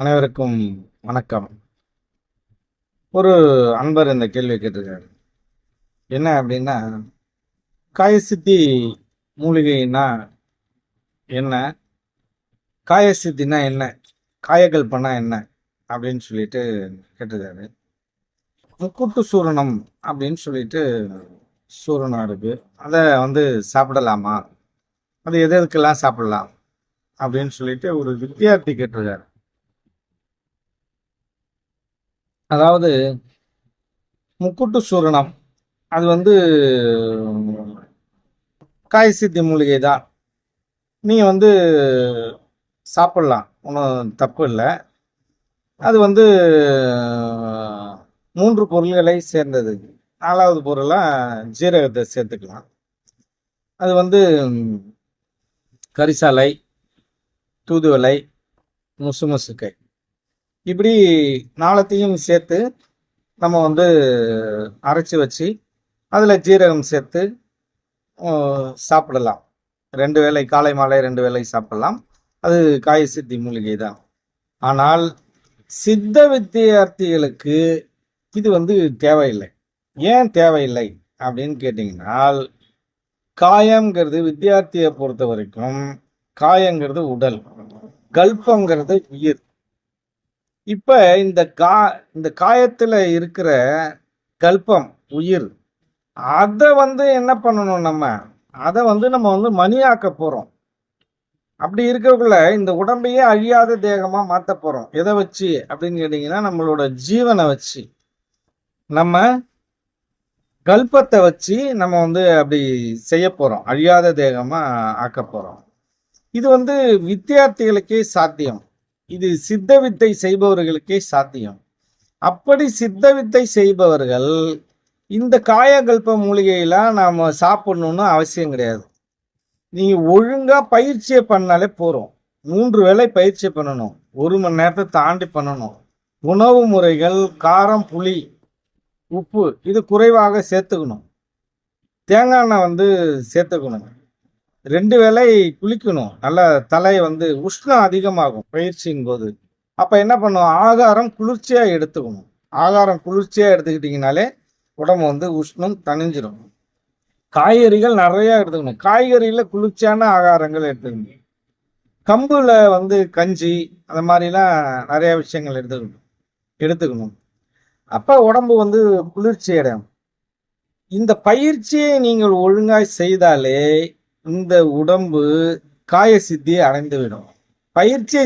அனைவருக்கும் வணக்கம். ஒரு அன்பர் இந்த கேள்வி கேட்டிருக்காரு. என்ன அப்படின்னா காயசித்தி மூலிகைன்னா என்ன? காயசித்தினா என்ன? காயகல்பனா என்ன? அப்படின்னு சொல்லிட்டு கேட்டிருக்காரு. முக்கூட்டு சூரணம் அப்படின்னு சொல்லிட்டு சூரணம் இருக்கு. அதை வந்து சாப்பிடலாமா? அது எது எதுக்கெல்லாம் சாப்பிடலாம்? அப்படின்னு சொல்லிட்டு ஒரு வித்தியார்த்தி கேட்டிருக்காரு. அதாவது முக்குட்டு சூரணம். அது வந்து காய் சித்தி மூலிகை தான். நீங்கள் வந்து சாப்பிட்லாம். ஒன்றும் தப்பு இல்லை. அது வந்து மூன்று பொருள்களை சேர்ந்தது. நாலாவது பொருளாக ஜீரகத்தை சேர்த்துக்கலாம். அது வந்து கரிசாலை தூதுவலை முசுமுசுக்கை. இப்படி நாளத்தையும் சேர்த்து நம்ம வந்து அரைச்சி வச்சு அதில் ஜீரகம் சேர்த்து சாப்பிடலாம். ரெண்டு வேளை காலை மாலை ரெண்டு வேளை சாப்பிடலாம். அது காய சித்தி மூலிகை தான். ஆனால் சித்த வித்தியார்த்திகளுக்கு இது வந்து தேவையில்லை. ஏன் தேவையில்லை அப்படின்னு கேட்டிங்கன்னால் காயங்கிறது வித்தியார்த்தியை பொறுத்த வரைக்கும் காயங்கிறது உடல் கல்பங்கிறது உயிர். இப்போ இந்த கா இந்த காயத்தில் இருக்கிற கல்பம் உயிர் அதை வந்து என்ன பண்ணணும் நம்ம? அதை வந்து நம்ம வந்து மணியாக்க போகிறோம் அப்படி இருக்கக்குள்ள இந்த உடம்பையே அழியாத தேகமாக மாற்ற போகிறோம் எதை வச்சு? அப்படின்னு கேட்டிங்கன்னா நம்மளோட ஜீவனை வச்சு. நம்ம கல்பத்தை வச்சு நம்ம வந்து அப்படி செய்ய போகிறோம் அழியாத தேகமாக ஆக்க போகிறோம் இது வந்து வித்தியார்த்திகளுக்கே சாத்தியம். இது சித்த வித்தை செய்பவர்களுக்கே சாத்தியம். அப்படி சித்த வித்தை செய்பவர்கள் இந்த காயகல்ப மூலிகையெல்லாம் நாம் சாப்பிடணும்னு அவசியம் கிடையாது. நீங்கள் ஒழுங்காக பயிற்சியை பண்ணாலே போகிறோம் மூன்று வேளை பயிற்சி பண்ணணும். ஒரு மணி நேரத்தை தாண்டி பண்ணணும். உணவு முறைகள் காரம் புளி உப்பு இது குறைவாக சேர்த்துக்கணும். தேங்காய் எண்ணெய் வந்து சேர்த்துக்கணும். ரெண்டு வேளை குளிக்கணும். நல்லா தலை வந்து உஷ்ணம் அதிகமாகும் பயிற்சியின் போது. அப்ப என்ன பண்ணும் ஆகாரம் குளிர்ச்சியா எடுத்துக்கணும். ஆகாரம் குளிர்ச்சியா எடுத்துக்கிட்டீங்கனாலே உடம்பு வந்து உஷ்ணம் தணிஞ்சிடும் காய்கறிகள் நிறைய எடுத்துக்கணும். காய்கறியில் குளிர்ச்சியான ஆகாரங்கள் எடுத்துக்கணும். கம்புல வந்து கஞ்சி அந்த மாதிரிலாம் நிறைய விஷயங்கள் எடுத்துக்கணும். எடுத்துக்கணும். அப்போ உடம்பு வந்து குளிர்ச்சி அடையும். இந்த பயிற்சியை நீங்கள் ஒழுங்காய் செய்தாலே இந்த உடம்பு காய சித்தியை அடைந்துவிடும். பயிற்சியை